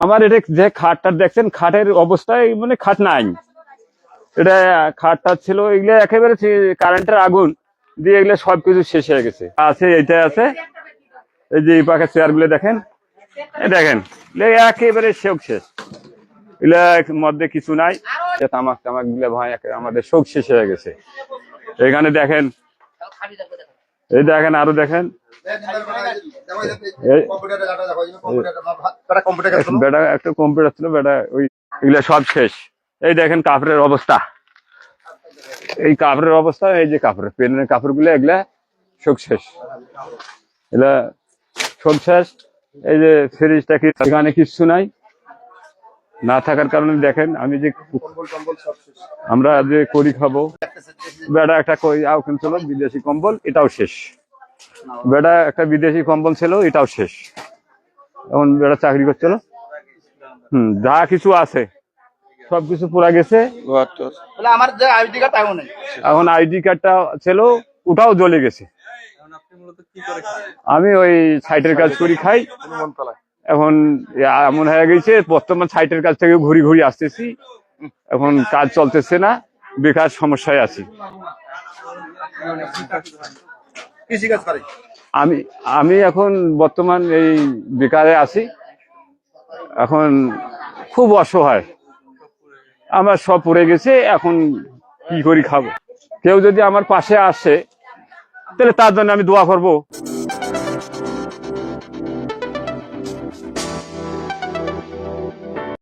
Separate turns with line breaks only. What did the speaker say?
আমার এটা যে খাটটা দেখছেন, খাটের অবস্থায় মানে খাট নাই। এটা খাটটা ছিল, এগুলো একেবারে কারেন্টের আগুন দিয়ে এগুলো সবকিছু শেষ হয়ে গেছে। আছে, এইটা আছে। এই যে এই চেয়ারগুলো দেখেন। দেখেন একেবারে শোক শেষ। এগুলো মধ্যে কিছু নাই। তামাক টামাকগুলো ভাই আমাদের শোক শেষ হয়ে গেছে। এখানে দেখেন, এই দেখেন, আরও দেখেন। একটা কম্পিউটার ছিল, বেটা, ওই এগুলা সব শেষ। এই দেখেন কাপড়ের অবস্থা। এই কাপড়ের অবস্থা, এই যে কাপড় পেনের কাপড়গুলো এগুলা সব শেষ। এগুলা সব শেষ। এই যে ফ্রিজটা কি, এখানে কিচ্ছু নাই। না থাকার কারণে দেখেন, আমি যে আমরা যে করি খাব, বেটা, একটা কই, আও কিনছিল বিদেশি কম্বল, এটাও শেষ। বেটা, একটা বিদেশি কম্বল ছিল, এটাও শেষ। এখন বেটা চাকরি করছিল হুম যা কিছু আছে সবকিছু পুরা গেছে।
বলে আইডি কার্ড তাও
এখন আইডি কার্ডটা ছিল ওটাও জ্বলে গেছে। আমি ওই সাইটের কাজ করি খাই। এখন এমন হয়ে গেছে বর্তমান সাইটের কাছ থেকে ঘুরি ঘুরি আসতেছি। এখন কাজ চলতেছে না বেকার সমস্যায় আছি।
কৃষি কাজ করে।
আমি আমি এখন বর্তমান এই বেকারে আছি। এখন খুব অসহায়। আমার সব পড়ে গেছে, এখন কি করি খাব? কেউ যদি আমার পাশে আসে, তাহলে তার জন্য আমি দোয়া করব।